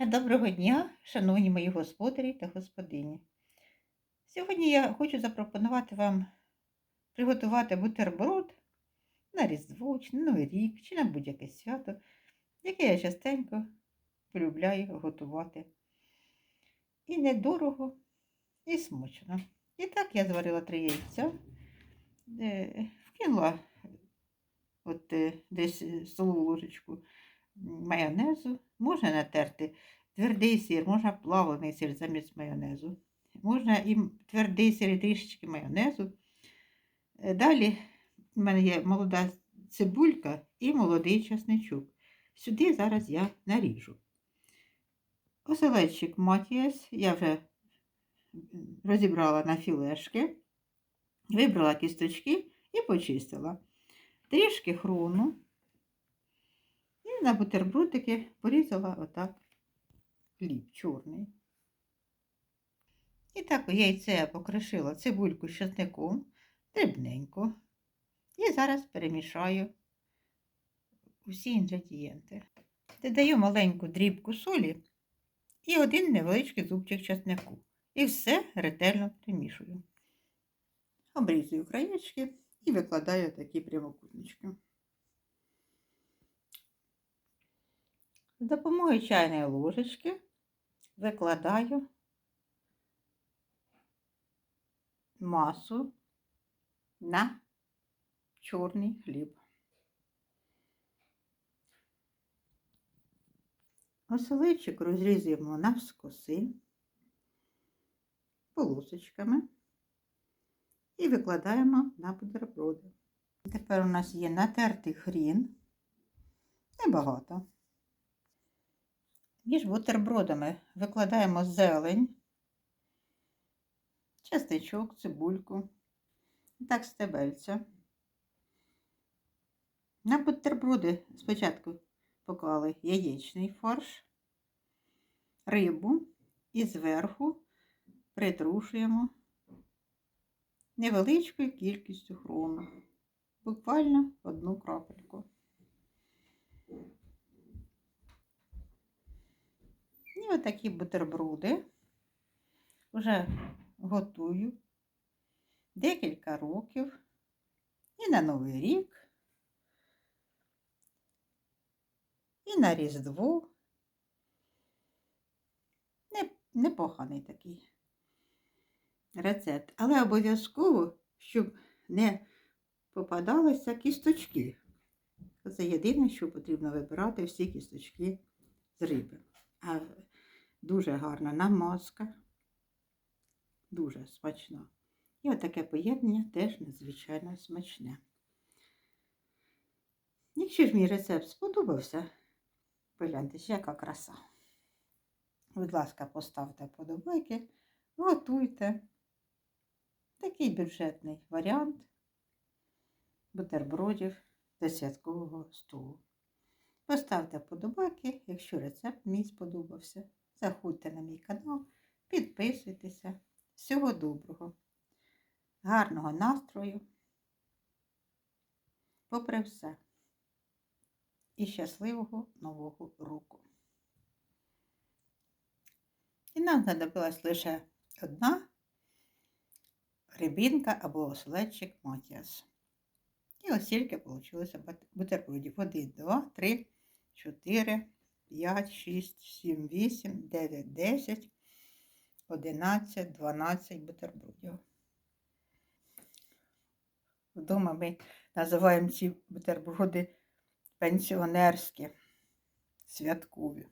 Доброго дня, шановні мої господарі та господині. Сьогодні я хочу запропонувати вам приготувати бутерброд на Різдво, чи на Новий рік, чи на будь-яке свято, яке я частенько полюбляю готувати. І недорого, і смачно. І так я зварила три яйця, е, вкинула от, е, десь е, столову ложечку майонезу, можна натерти твердий сир, можна плавлений сир замість майонезу. Можна і твердий сир і трішечки майонезу. Е, Далі в мене є молода цибулька і молодий часничок. Сюди зараз я наріжу. Оселедчик Матіас я вже розібрала на філешки, вибрала кісточки і почистила. Трішки хрону. На бутербродики порізала отак хліб чорний. І так яйце покришила цибульку з часником дрібненько. І зараз перемішаю усі інгредієнти. Додаю маленьку дрібку солі і один невеличкий зубчик часнику. І все ретельно примішую. Обрізую краєчки і викладаю такі прямокутнички. З допомогою чайної ложечки викладаю масу на чорний хліб. Оселичок розрізуємо навскоси полосочками і викладаємо на бутерброди. Тепер у нас є натертий хрін, небагато. Між бутербродами викладаємо зелень, частичок, цибульку, так стебельця. На бутерброди спочатку поклали яєчний фарш, рибу і зверху притрушуємо невеличкою кількістю хрону, буквально одну крапельку. І отакі бутерброди вже готую декілька років і на Новий рік, і на Різдво. Непоганий такий рецепт, але обов'язково, щоб не попадалися кісточки. Це єдине, що потрібно вибирати всі кісточки з риби. А дуже гарна намазка, дуже смачна. І отаке поєднання теж надзвичайно смачне. Якщо ж мій рецепт сподобався, погляньте, яка краса. Будь ласка, поставте подобайки, готуйте. Такий бюджетний варіант бутербродів до святкового столу. Поставте вподобайки, якщо рецепт мій сподобався. Заходьте на мій канал, підписуйтеся. Всього доброго, гарного настрою, попри все. І щасливого нового року. І нам знадобилась лише одна рибінка або оследчик Матіас. І ось тільки вийшло бутербродів. 1, 2, 3, 4, 5, 6, 7, 8, 9, 10, 11, 12 бутербродів. Вдома ми називаємо ці бутерброди пенсіонерські, святкові.